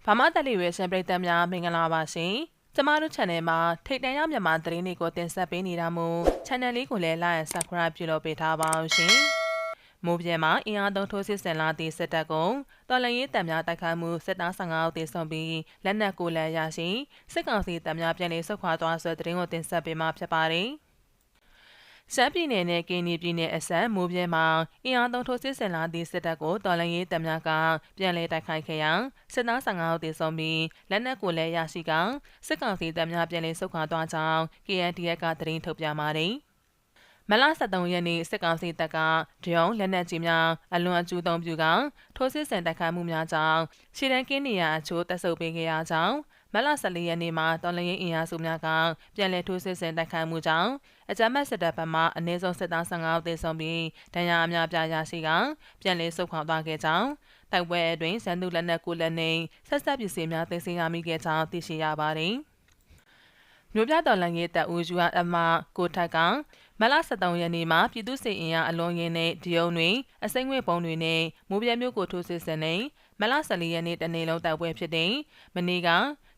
။ဘာမတက်လီဝဲရှင်ပရိသတ်များမင်္ဂလာပါရှင်။ကျမတို့ channel မှာထိတ်တန့်ရမြန်မာသတင်းတွေကိုတင်ဆက်ပေးနေတာမို့ channel လေးကိုလည်း like and subscribe ပြုလုပ်ပေးထားပါအောင်ရှင်။မိုးပြဲမှာအင်အားသုံးထိုးစစ်ဆင်လာသည့်စစ်တပ်ကတော်လန်ရေးတပ်များတိုက်ခိုက်မှုစစ်သား15ဦးသေဆုံးပြီးလက်နက်ကိုလည်းရရှိစစ်ကောင်စီတပ်များပြန်လည်ဆုတ်ခွာသွားဆိုတဲ့သတင်းကိုတင်ဆက်ပေးမှာဖြစ်ပါတယ်။ ရှမ်းပြည်နယ်နဲ့ကင်းနီပြည်နယ်အစပ်မိုးပြဲမှာအင်အားသုံးထိုးစစ်ဆင်လာသည့်စစ်တပ်ကိုတော်လှန်ရေးတပ်များကပြန်လည်တိုက်ခိုက်ခဲ့ရာစစ်သား15ဦးသေဆုံးပြီးလက်နက်ကိုလည်းရရှိကစစ်ကောင်စီတပ်များပြန်လည်ဆုတ်ခွာသွားကြောင်း KNDF ကသတင်းထုတ်ပြန်ပါတယ်။မလ73ရက်နေ့စစ်ကောင်စီတပ်ကဒရုန်းလက်နက်ကြီးများအလွန်အကျူးသုံးပြုကထိုးစစ်ဆင်တိုက်ခိုက်မှုများကြောင့်ရှီတန်ကင်းနေရအချို့တပ်ဆုပ်ပေးခဲ့ရကြောင်း မလ14ရက်နေ့မှာတော်လရင်အင်အားစုများကပြန်လည်ထိုးစစ်ဆင်တိုက်ခိုက်မှုကြောင့်အကြမ်းဖက်စစ်တပ်ဘက်မှအနည်းဆုံးစစ်သား15ဦးသေဆုံးပြီးဒဏ်ရာအများပြားရရှိကပြန်လည်ဆုတ်ခွာသွားခဲ့ကြောင်းတိုက်ပွဲအတွင်းစံသူလက်နက်ကိုလက်နေဆက်ဆက်ပစ္စည်းများသိမ်းဆည်းရမိခဲ့ကြောင်းသိရှိရပါတယ်။မြို့ပြတော်လန်ရေးတပ်ဦး URM ကိုထက်ကမလ73ရက်နေ့မှာပြည်သူ့စစ်အင်အားအလွန်ရင်းနဲ့ဒီယုံတွေအစိမ့်ငွေပုံတွေနဲ့မိုးပြဲမျိုးကိုထိုးစစ်ဆင်နေမလ14ရက်နေ့တနေ့လုံးတိုက်ပွဲဖြစ်တဲ့မနေ့က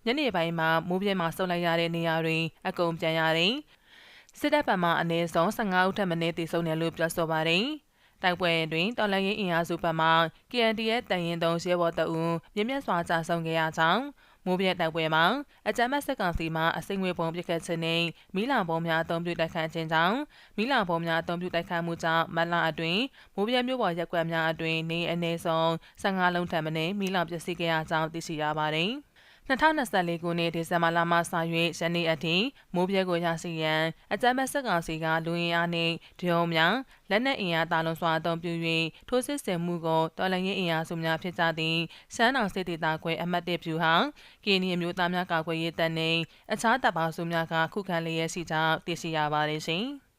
ညနေပိုင်းမှာမိုးပြဲမှာဆုတ်လိုက်ရတဲ့နေရာတွေအကုန်ပြန်ရတယ်။စစ်တပ်ဘက်မှအနည်းဆုံး15ဦးထက်မနည်းတည်ဆုံတယ်လို့ပြောဆိုပါတယ်။တိုက်ပွဲတွင်တော်လှန်ရေးအင်အားစုဘက်မှ KNDF တရင်တုံးရဲဘော်တအူမြင့်မြတ်စွာကြာဆုံးခဲ့ရကြောင်းမိုးပြဲတိုက်ပွဲမှာအကြမ်းဖက်စစ်ကောင်စီမှအစိမ့်ငွေပုံပစ်ခတ်ခြင်းနဲ့မီးလောင်ပုံများအုံပြုတိုက်ခိုက်ခြင်းကြောင့်မီးလောင်ပုံများအုံပြုတိုက်ခိုက်မှုကြောင့်မလအတွင်မိုးပြဲမြို့ပေါ်ရက်ကွက်များအတွင်နေအနည်းဆုံး15လုံးထပ်မံမီးလောင်ပျက်စီးခဲ့ရကြောင်းသိရှိရပါတယ်။ 2024ခုနှစ်ဒီဇင်ဘာလမှစ၍ယနေ့အထိမိုးပြဲကိုရရှိရန်အကြမ်းဖက်စစ်ကောင်စီကလူရင်းအားနှင့်ဒရုန်းများလက်နက်အင်အားတာလုံးစွာအသုံးပြု၍ထိုးစစ်ဆင်မှုကိုတော်လှန်ရေးအင်အားစုများဖြစ်ကြသည့်ရှမ်းတောင်စစ်ဒေသခွဲအမှတ်၁ဖြူဟောင်းကီနီမျိုးသားများကာကွယ်ရေးတပ်နှင့်အခြားတပ်ပေါင်းစုများကခုခံလျက်ရှိကြောင်းသိရှိရပါတယ်ရှင်။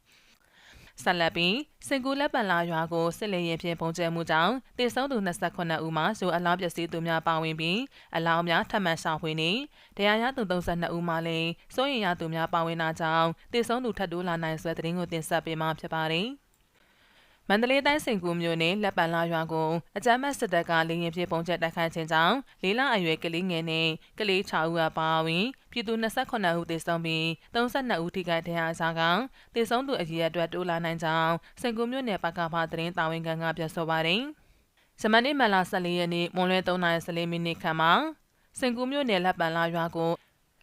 ဆက်လက်ပြီးစင်ကူလက်ပံလာရွာကိုစစ်လေရင်ဖြင့်ပုံကျဲမှုကြောင့်တေဆုံးသူ28ဦးမှာဇိုအလောင်းပျက်စီးသူများပါဝင်ပြီးအလောင်းများထပ်မံဆောင်ဖွေနေတရားရသူ32ဦးမှာလည်းစိုးရင်ရသူများပါဝင်တာကြောင့်တေဆုံးသူထပ်တိုးလာနိုင်ဆွဲတဲ့တင်ကိုတင်ဆက်ပေးမှာဖြစ်ပါတယ်။ မန္တလေးတိုင်းစင်ကူမြို့နယ်လက်ပံလာရွာကိုအကြမ်းဖက်စစ်တပ်ကလေရင်ဖြစ်ပုံချက်တိုက်ခိုက်ခြင်းကြောင့်လေးလအရွယ်ကလေးငယ်နဲ့ကလေး6ဦးအပါအဝင်ပြည်သူ28ဦးသေဆုံးပြီး32ဦးထိခိုက်ဒဏ်ရာရကသေဆုံးသူအရေအတွက်တိုးလာနိုင်ကြောင်းစင်ကူမြို့နယ်ပကဖသတင်းတာဝန်ခံကပြောဆိုပါတယ်။ဇမန်နေ့မလာ14ရက်နေ့မွန်လွဲ3:14မိနစ်ခန့်မှာစင်ကူမြို့နယ်လက်ပံလာရွာကို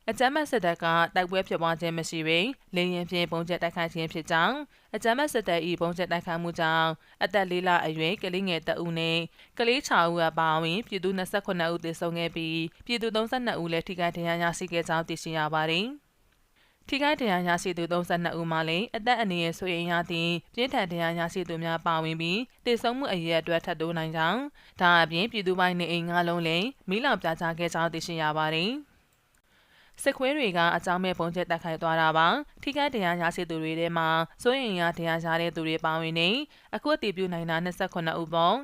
အကြမ်းဖက်စစ်တပ်ကတိုက်ပွဲဖြစ်ပွားခြင်းမရှိဘဲလေရင်ဖြင့်ပုံချက်တိုက်ခိုက်ခြင်းဖြစ်ကြောင်းအကြမ်းဖက်စစ်တပ်၏ပုံချက်တိုက်ခိုက်မှုကြောင့်အသက်၄လအရွယ်ကလေးငယ်တအုပ်နှင့်ကလေး6ဦးအပါအဝင်ပြည်သူ28ဦးသေဆုံးခဲ့ပြီးပြည်သူ32ဦးလည်းထိခိုက်ဒဏ်ရာရရှိခဲ့ကြောင်းသိရှိရပါသည်ထိခိုက်ဒဏ်ရာရရှိသူ32ဦးမှလည်းအသက်အန္တရာယ်ဆိုရင်ရသည့်ပြင်းထန်ဒဏ်ရာရရှိသူများပါဝင်ပြီးတေဆုံးမှုအရေးအတွက်ထပ်တိုးနိုင်ကြောင်းဒါအပြင်ပြည်သူပိုင်းနေအိမ်ငါးလုံးလည်းမိလောင်ပြချခဲ့ကြောင်းသိရှိရပါသည်။ စစ်ခွေးတွေကအကြောင်းမဲ့ပုံချက်တက်ခိုက်သွားတာပါထိခိုက်တရားရရှိသူတွေထဲမှာစိုးရင်ရတရားရတဲ့သူတွေပါဝင်နေအခုအတည်ပြုနိုင်တာ28ဦးပေါ့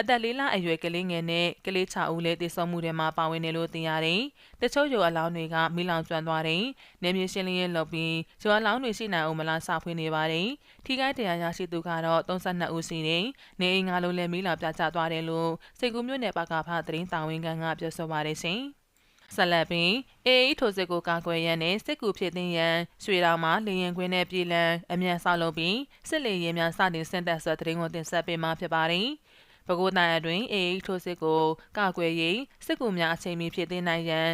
အသက်လေးလအရွယ်ကလေးငယ်နဲ့ကလေး6ဦးလည်းတည်ဆုံမှုတွေမှာပါဝင်နေလို့သိရတယ်။တချို့ရုပ်အလောင်းတွေကမိလောင်ကျွမ်းသွားတယ်။နေမြေရှင်းလင်းရေးလုပ်ပြီးရုပ်အလောင်းတွေရှိနိုင်အောင်မလားစာဖွေးနေပါတယ်။ထိခိုက်တရားရရှိသူကတော့32ဦးရှိတယ်။နေအိမ်ငါလုံးလည်းမိလောင်ပြကျသွားတယ်လို့စိတ်ကူးမြို့နယ်ပကဖသတင်းတာဝန်ခံကပြောဆိုပါတယ်ရှင်။ ဆက်လက်ပြီးအေအေထိုစစ်ကိုကာကွယ်ရန်နဲ့စစ်ကူဖြစ်သိမ်းရန်ရွှေတောင်မှာလေရင်ခွင်းနဲ့ပြည်လံအမြန်ဆောက်လုပ်ပြီးစစ်လေရင်များစတင်ဆင့်သက်ဆွဲတဲ့ငွေတင်ဆက်ပေးမှာဖြစ်ပါတယ်။ပဲခူးတိုင်းအတွင်းအေအေထိုစစ်ကိုကာကွယ်ရေးစစ်ကူများအချိန်မီဖြစ်သိမ်းနိုင်ရန်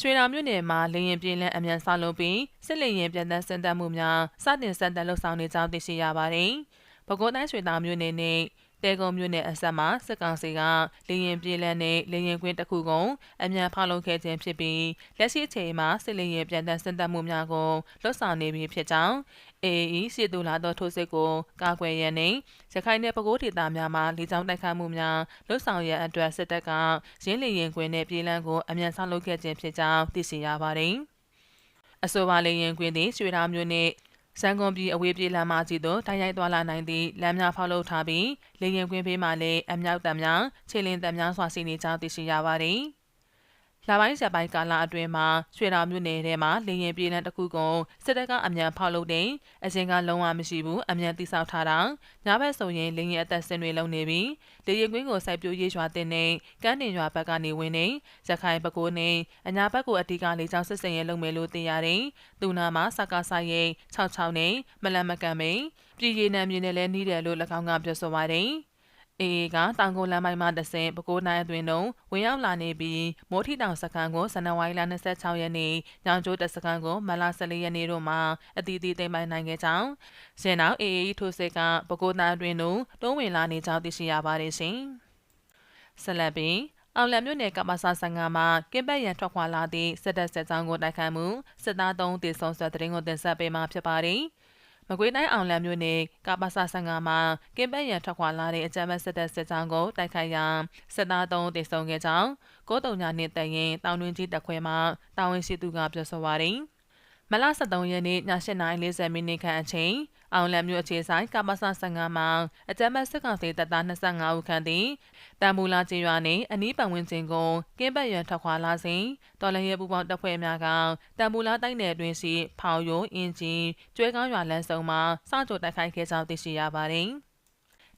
ရွှေတော်မြို့နယ်မှာလေရင်ပြည်လံအမြန်ဆောက်လုပ်ပြီးစစ်လေရင်ပြန်တန်းဆင့်သက်မှုများစတင်ဆင့်သက်လှုပ်ဆောင်နေကြောင်းသိရှိရပါတယ်။ပဲခူးတိုင်းရွှေတော်မြို့နယ်နဲ့ တဲကုံမြို့နယ်အဆက်မှာစစ်ကောင်စီကလေရင်ပြေးလန်းနဲ့လေရင်ကွင်းတစ်ခုကုန်အမြန်ဖောက်လုပ်ခဲ့ခြင်းဖြစ်ပြီးလက်ရှိအချိန်မှာစစ်လေရင်ပြန်တန်းစင်တပ်မှုများကိုလွတ်ဆောင်နေပြီဖြစ်ကြောင်းအေအေစီတူလာသောထိုးစစ်ကိုကာကွယ်ရန်နှင့်ရခိုင်နယ်ပဲခူးဒေသများမှာလေကြောင်းတိုက်ခိုက်မှုများလွတ်ဆောင်ရန်အတွက်စစ်တပ်ကရင်းလေရင်ကွင်းနဲ့ပြေးလန်းကိုအမြန်ဆောက်လုပ်ခဲ့ခြင်းဖြစ်ကြောင်းသိရှိရပါသည်အဆိုပါလေရင်ကွင်းသည်ရွှေရာမြို့နှင့် စံကုန်ပြည်အဝေးပြေးလမ်းမကြီးသို့တိုက်ရိုက်သွားလာနိုင်သည့်လမ်းများဖောက်လုပ်ထားပြီးလေရင်ကွင်းဘေးမှာလည်းအမြောက်တပ်များခြေလင်းတပ်များစွာစီနေကြောင်းသိရှိရပါသည် လာပိုင်းရက်ပိုင်းကာလအတွင်းမှာရွှေတော်မြို့နယ်ထဲမှာလေရင်ပြည်လန်တစ်ခုကိုစစ်တပ်ကအမြန်ဖောက်လုပ်တဲ့အရင်ကလုံးဝမရှိဘူးအမြန်တိစောက်ထားတာညဘက်ဆိုရင်လေရင်အသက်စင်တွေလုံနေပြီးလေရင်ကွင်းကိုစိုက်ပျိုးရေးရွာတင်နေကမ်းတင်ရွာဘက်ကနေဝင်နေရခိုင်ဘက်ကိုနေအညာဘက်ကိုအတီးကလေချောင်းစစ်စင်ရဲလုပ်မယ်လို့သိရတယ်။သူနာမှာစကားဆိုင်ရင်66နေမလန်မကန်မိန်ပြည်ရည်နံမြင်နဲ့လဲနှီးတယ်လို့၎င်းကပြောဆိုပါတယ်။ အေအေကတောင်ကိုလမ်းပိုင်းမှတဆင့်ပဲခူးနိုင်အတွင်တုံဝင်ရောက်လာနေပြီးမိုးထီတောင်စခန်းကိုဇန်နဝါရီလ26ရက်နေ့ညောင်ကျိုးတစခန်းကိုမလ14ရက်နေ့တို့မှာအတီးတီးသိမ်းပိုင်နိုင်ခဲ့ကြောင်းဇင်နောက်အေအေထိုးစစ်ကပဲခူးနိုင်အတွင်တုံတုံးဝင်လာနေကြောင်းသိရှိရပါတယ်ရှင်ဆက်လက်ပြီးအောင်လံမြို့နယ်ကမ္ဘာစာဆန်ကမှာကင်းပတ်ရန်ထွက်ခွာလာသည့်စစ်တပ်စစ်ကြောင်းကိုတိုက်ခိုက်မှုစစ်သား3တေဆုံးဆွဲတဲ့ရင်ကိုတင်ဆက်ပေးမှာဖြစ်ပါတယ်။ မကွေးတိုင်းအောင်လံမြို့နယ်ကပ္ပစဆန်ကမှာကင်ပက်ရန်ထွက်ခွာလာတဲ့အကြမ်းဖက်စစ်တပ်စစ်ကြောင်းကိုတိုက်ခိုက်ရာစစ်သား3တေဆုံးခဲ့ကြောင်းကိုတုံညာနှင့်တရင်တောင်တွင်းကြီးတက်ခွဲမှာတာဝန်ရှိသူကပြောဆိုပါရယ် မလ23ရက်နေ့ည8:40မိနစ်ခန့်အချိန်အောင်လံမြို့အခြေဆိုင်ကမ္ဘာဆ15မှာအကြမ်းဖက်စစ်ကောင်စီတပ်သား25ဦးခန့်သည်တမ်မူလာကျေးရွာနှင့်အနီးပတ်ဝန်းကျင်ကိုကင်းပတ်ရန်ထွက်ခွာလာစဉ်တော်လရဲပူပေါင်းတပ်ဖွဲ့များကတမ်မူလာတိုက်နယ်အတွင်းရှိဖောင်ယိုအင်ဂျင်ကျွဲကောင်းရွာလမ်းစုံမှာစကြိုတိုက်ခိုက်ခဲ့ကြောင်းသိရှိရပါသည်။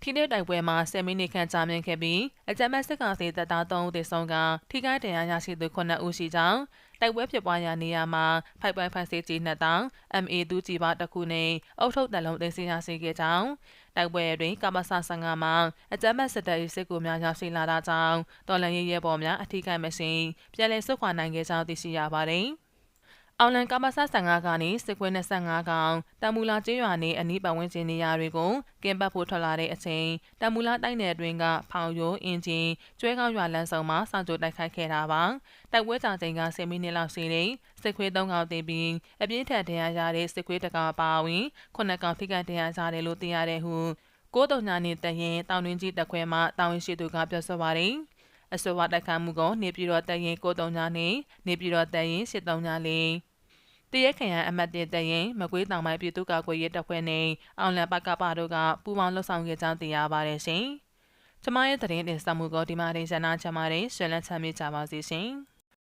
ထိတဲ့တိုက်ပွဲမှာ10မိနစ်ခန့်ကြာမြင့်ခဲ့ပြီးအကြမ်းဖက်စစ်ကောင်စီတပ်သား3ဦးသေဆုံးကထိခိုက်ဒဏ်ရာရရှိသူ9ဦးရှိကြောင်း တိုက်ပွဲဖြစ်ပွားရာနေရာမှာဖိုက်ပိုင်ဖိုင်စေးကြီးနှစ်တောင် MA ဒူးကြီးပါတစ်ခုနဲ့အုတ်ထုတ်တလုံးသိမ်းဆည်းရရှိခဲ့ကြောင်းတိုက်ပွဲတွင်ကမ္ဘာဆ15မှာအကြမ်းဖက်စစ်တပ်၏စစ်ကူများရောက်ရှိလာတာကြောင့်တော်လန်ရဲရဲပေါ်များအထူးကိမရှိပြည်လည်ဆုတ်ခွာနိုင်ခဲ့ကြောင်းသိရှိရပါသည်။ အောင်လန်ကမဆ15ကနေစစ်ခွေး25ကောင်တမူလာကျေးရွာနေအနီးပတ်ဝန်းကျင်နေရာတွေကိုကင်းပတ်ဖို့ထွက်လာတဲ့အချိန်တမူလာတိုက်နယ်အတွင်းကဖောင်ရိုးအင်ဂျင်ကျွဲကောင်းရွာလမ်းဆောင်မှာစောင့်ကြိုတိုက်ခိုက်ခဲ့တာပါတိုက်ပွဲကြောင်ချိန်က10မိနစ်လောက်ရှိနေစစ်ခွေး3ကောင်တင်ပြီးအပြင်းထန်တရားရတဲ့စစ်ခွေးတကောင်ပါဝင်ခုနှစ်ကောင်ထိခိုက်တရားရတယ်လို့သိရတဲ့ဟုကိုတုံညာနေတရင်တောင်တွင်းကြီးတက်ခွဲမှတောင်ဝင်ရှိသူကပြောဆိုပါတယ်အဆိုပါတိုက်ခိုက်မှုကိုနေပြည်တော်တရင်ကိုတုံညာနေနေပြည်တော်တရင်စစ်တုံညာလေး တရက်ခရန်အမတ်တင်တရင်မကွေးတောင်ပိုင်းပြည်သူ့ကာကွယ်ရေးတပ်ဖွဲ့နဲ့အောင်လံပကပတို့ကပူးပေါင်းလှုပ်ဆောင်ခဲ့ကြောင်းသိရပါတယ်ရှင်။ကျမရဲ့သတင်းတင်ဆက်မှုကိုဒီမှာတင်ဆက်နာချင်ပါတယ်။ဆွေးနွေးချမ်းမြေ့ကြပါစေရှင်။